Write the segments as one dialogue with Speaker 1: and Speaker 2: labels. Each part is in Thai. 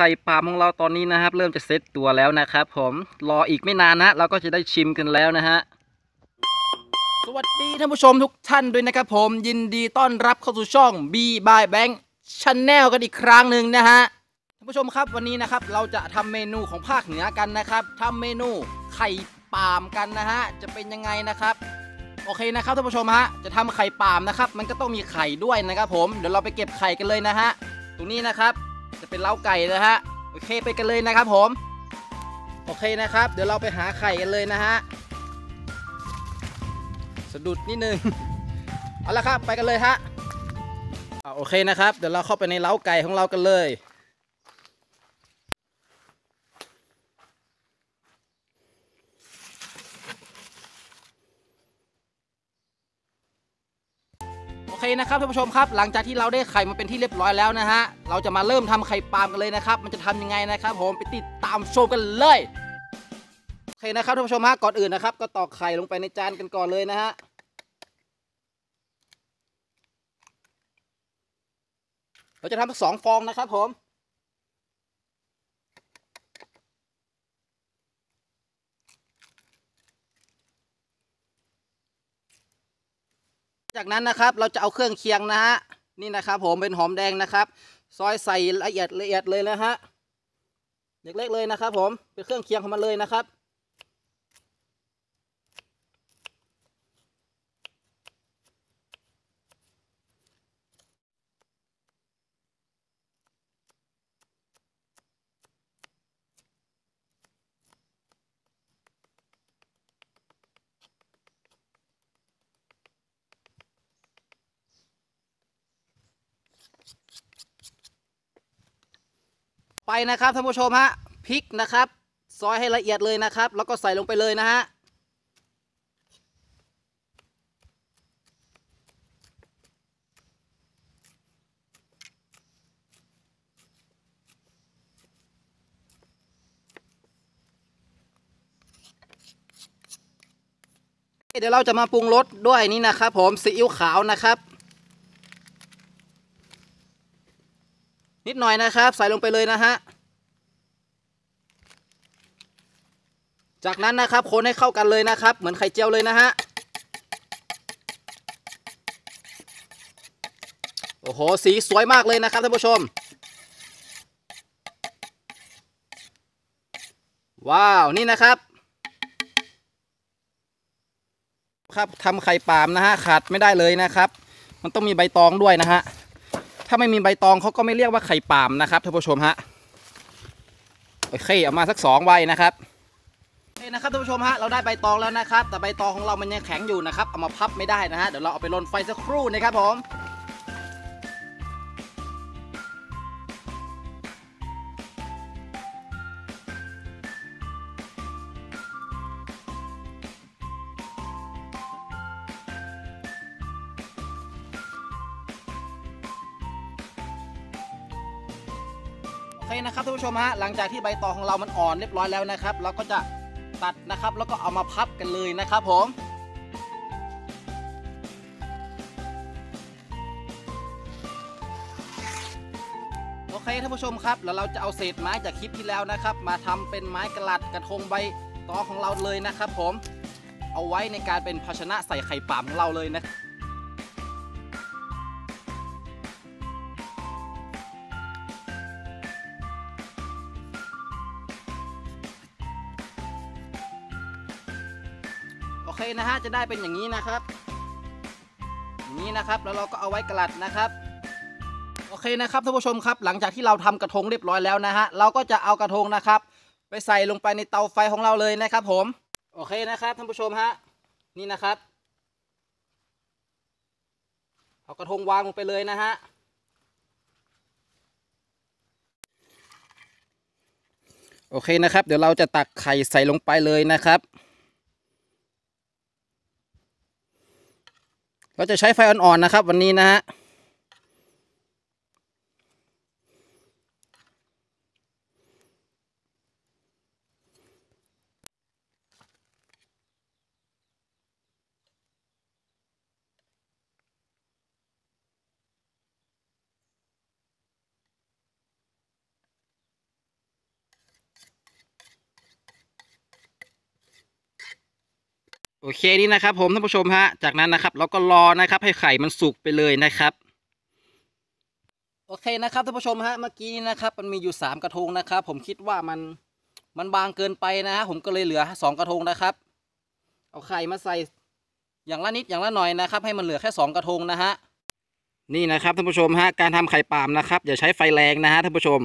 Speaker 1: ข่ปลามของเราตอนนี้นะครับ เริ่มจะเซตตัวแล้วนะครับ ผมรออีกไม่นานนะเราก็จะได้ชิมกันแล้วนะฮะสวัสดีท่านผู้ชมทุกท่านด้วยนะครับผมยินดีต้อนรับเข้าสู่ช่อง B by Bank Channel กันอีกครั้งหนึ่งนะฮะท่านผู้ชมครับวันนี้นะครับเราจะทำเมนูของภาคเหนือกันนะครับทำเมนูไข่ปามกันนะฮะจะเป็นยังไงนะครับโอเคนะครับท่านผู้ชมฮะจะทำไข่ปามนะครับ มันก็ต้องมีไข่ด้วยนะครับ ผมเดี๋ยวเราไปเก็บไข่กันเลยนะฮะตรงนี้นะครับ จะเป็นเล้าไก่นะฮะโอเคไปกันเลยนะครับผมโอเคนะครับ เดี๋ยวเราไปหาไข่กันเลยนะฮะสะดุดนิดนึงเอาละครับไปกันเลยฮะโอเคนะครับ เดี๋ยวเราเข้าไปในเล้าไก่ของเรากันเลย เคนะครับท่านผู้ชมครับ หลังจากที่เราได้ไข่มาเป็นที่เรียบร้อยแล้วนะฮะ เราจะมาเริ่มทำไข่ปาล์มกันเลยนะครับ มันจะทำยังไงนะครับ ผมไปติดตามชมกันเลยโอเคนะครับท่านผู้ชมฮะก่อนอื่นนะครับ ก็ตอกไข่ลงไปในจานกันก่อนเลยนะฮะเราจะทำสักสองฟองนะครับผม จากนั้นนะครับเราจะเอาเครื่องเคียงนะฮะนี่นะครับผมเป็นหอมแดงนะครับ ซอยใส่ละเอียดละเอียดเลยนะฮะเล็กๆเลยนะครับ ผมเป็นเครื่องเคียงของมันเลยนะครับ ไปนะครับท่านผู้ชมฮะพริกนะครับ ซอยให้ละเอียดเลยนะครับ แล้วก็ใส่ลงไปเลยนะฮะเดี๋ยวเราจะมาปรุงรสด้วยนี่นะครับ ผมซีอิ๊วขาวนะครับ นิดหน่อยนะครับ ใส่ลงไปเลยนะฮะ จากนั้นนะครับคนให้เข้ากันเลยนะครับ เหมือนไข่เจียวเลยนะฮะ โอ้โห สีสวยมากเลยนะครับท่านผู้ชม ว้าว นี่นะครับ ครับทำไข่ปามนะฮะ ขาดไม่ได้เลยนะครับ มันต้องมีใบตองด้วยนะฮะ ถ้าไม่มีใบตองเขาก็ไม่เรียกว่าไข่ปามนะครับท่านผู้ชมฮะโอเคเอามาสักสองใบนะครับโอเคนะครับท่านผู้ชมฮะเราได้ใบตองแล้วนะครับ แต่ใบตองของเรามันยังแข็งอยู่นะครับเอามาพับไม่ได้นะฮะเดี๋ยวเราเอาไปลนไฟสักครู่นะครับผม เคนะครับท่านผู้ชมฮะหลังจากที่ใบตองของเรามันอ่อนเรียบร้อยแล้วนะครับ เราก็จะตัดนะครับแล้วก็เอามาพับกันเลยนะครับผมโอเคท่านผู้ชมครับแล้วเราจะเอาเศษไม้จากคลิปที่แล้วนะครับ มาทำเป็นไม้กระลัดกระทงใบตองของเราเลยนะครับ ผม เอาไว้ในการเป็นภาชนะใส่ไข่ป่ามของเราเลยนะ นะฮะจะได้เป็นอย่างนี้นะครับอย่างนี้นะครับแล้วเราก็เอาไว้กระลัดนะครับโอเคนะครับท่านผู้ชมครับ หลังจากที่เราทำกระทงเรียบร้อยแล้วนะฮะเราก็จะเอากระทงนะครับ ไปใส่ลงไปในเตาไฟของเราเลยนะครับ ผม โอเคนะครับท่านผู้ชมฮะนี่นะครับเอากระทงวางลงไปเลยนะฮะโอเคนะครับ เดี๋ยวเราจะตักไข่ใส่ลงไปเลยนะครับ ก็จะใช้ไฟอ่อนๆนะครับ วันนี้นะฮะ โอเคนี่นะครับ ผมท่านผู้ชมฮะ จากนั้นนะครับ เราก็รอนะครับ ให้ไข่มันสุกไปเลยนะครับโอเคนะครับท่านผู้ชมฮะเมื่อกี้นะครับมันมีอยู่สามกระทงนะครับ ผมคิดว่ามันมันบางเกินไปนะฮะผมก็เลยเหลือสองกระทงนะครับ เอาไข่มาใส่อย่างละนิดอย่างละหน่อยนะครับ ให้มันเหลือแค่สองกระทงนะฮะนี่นะครับท่านผู้ชมฮะการทำไข่ปาล์มนะครับอย่าใช้ไฟแรงนะฮะท่านผู้ชม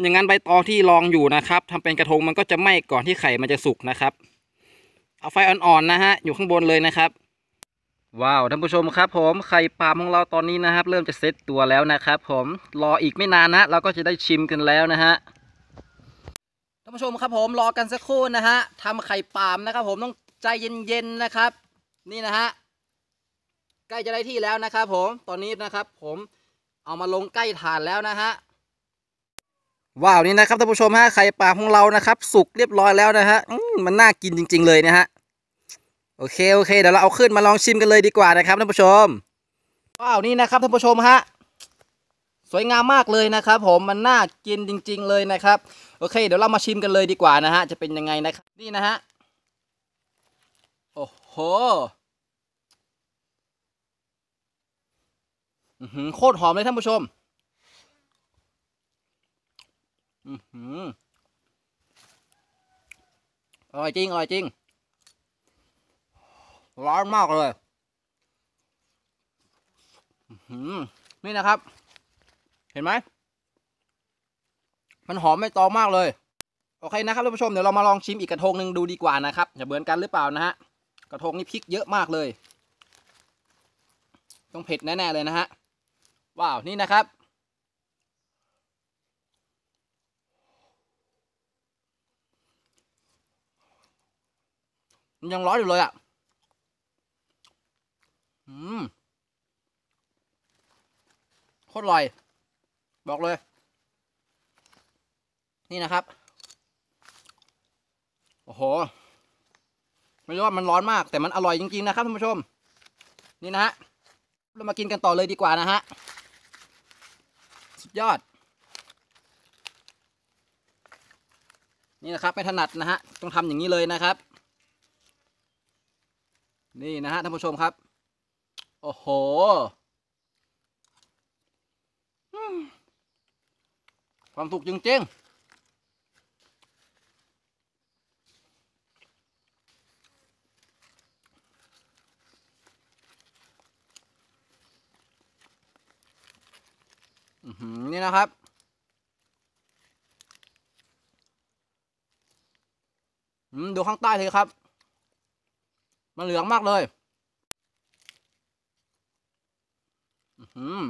Speaker 1: อย่างนั้นใบตองที่รองอยู่นะครับทำเป็นกระทงมันก็จะไหม้ก่อนที่ไข่มันจะสุกนะครับ เอาไฟอ่อนๆนะฮะอยู่ข้างบนเลยนะครับ ว้าวท่านผู้ชมครับ ผมไข่ปาล์มของเราตอนนี้นะครับ เริ่มจะเซ็ตตัวแล้วนะครับ ผมรออีกไม่นานนะเราก็จะได้ชิมกันแล้วนะฮะท่านผู้ชมครับผมรอกันสักครู่นะฮะทำไข่ปาล์มนะครับ ผมต้องใจเย็นๆนะครับ นี่นะฮะใกล้จะได้ที่แล้วนะครับ ผมตอนนี้นะครับ ผมเอามาลงใกล้ฐานแล้วนะฮะว้าวนี่นะครับท่านผู้ชมฮะไข่ปลาของเรานะครับ สุกเรียบร้อยแล้วนะฮะอืมมันน่ากินจริง ๆ เลยนะฮะ โอเคโอเคเดี๋ยวเราเอาขึ้นมาลองชิมกันเลยดีกว่านะครับท่านผู้ชมว้าวนี่นะครับท่านผู้ชมฮะสวยงามมากเลยนะครับ ผมมันน่ากินจริง ๆ เลยนะครับ โอเค เดี๋ยวเรามาชิมกันเลยดีกว่านะฮะจะเป็นยังไงนะครับนี่นะฮะโอ้โหโคตรหอมเลยท่านผู้ชมอือหืออร่อยจริงอร่อยจริง ร้อนมากเลยนี่นะครับ เห็นไหม มันหอมไม่ตองมากเลย โอเคนะครับท่านผู้ชมเดี๋ยวเรามาลองชิมอีกกระทงหนึ่งดูดีกว่านะครับ จะเหมือนกันหรือเปล่านะฮะ กระทงนี่พริกเยอะมากเลย ต้องเผ็ดแน่ ๆ เลยนะฮะ ว้าว นี่นะครับยังร้อนอยู่เลยอะ อืมโคตรอร่อย บอกเลย นี่นะครับ โอ้โห ไม่รู้ว่ามันร้อนมาก แต่มันอร่อยจริง ๆ นะครับท่านผู้ชม นี่นะฮะ เรามากินกันต่อเลยดีกว่านะฮะ สุดยอด นี่นะครับ ไม่ถนัดนะฮะ ต้องทำอย่างนี้เลยนะครับ นี่นะฮะท่านผู้ชมครับ โอ้โหความสุขจริงๆนี่นะครับ ดูข้างใต้เลยครับ มันเหลืองมากเลย อื้อหือ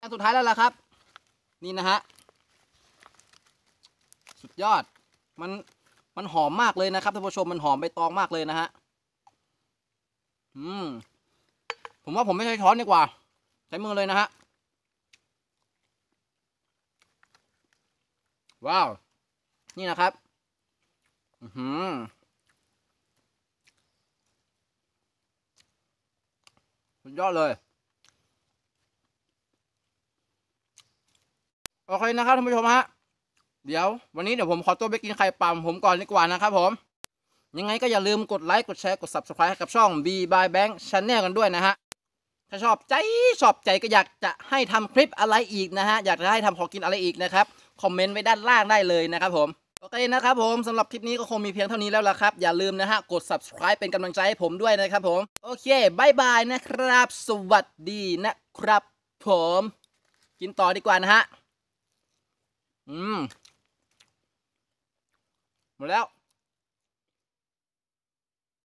Speaker 1: อันสุดท้ายแล้วล่ะครับ นี่นะฮะ สุดยอด มัน มันหอมมากเลยนะครับท่านผู้ชม มันหอมใบตองมากเลยนะฮะ อืม ผมว่าผมไม่ใช้ช้อนดีกว่า ใช้มือเลยนะฮะ ว้าว นี่นะครับ อือหือ สุดยอดเลย โอเคนะครับท่านผู้ชมฮะ เดี๋ยว วันนี้เดี๋ยวผมขอตัวไปกินไข่ปั่มผมก่อนดีกว่านะครับผม ยังไงก็อย่าลืมกดไลค์ กดแชร์ กด subscribe ให้กับช่อง B by Bank Channel กันด้วยนะฮะ ถ้าชอบใจชอบใจก็อยากจะให้ทำคลิปอะไรอีกนะฮะ อยากจะให้ทำของกินอะไรอีกนะครับ คอมเมนต์ไว้ด้านล่างได้เลยนะครับผม โอเคนะครับผมสำหรับคลิปนี้ก็คงมีเพียงเท่านี้แล้วล่ะครับ อย่าลืมนะฮะ กด subscribe เป็นกำลังใจให้ผมด้วยนะครับผม โอเคบายบายนะครับ สวัสดีนะครับผม กินต่อดีกว่านะฮะ อืม หมดแล้ว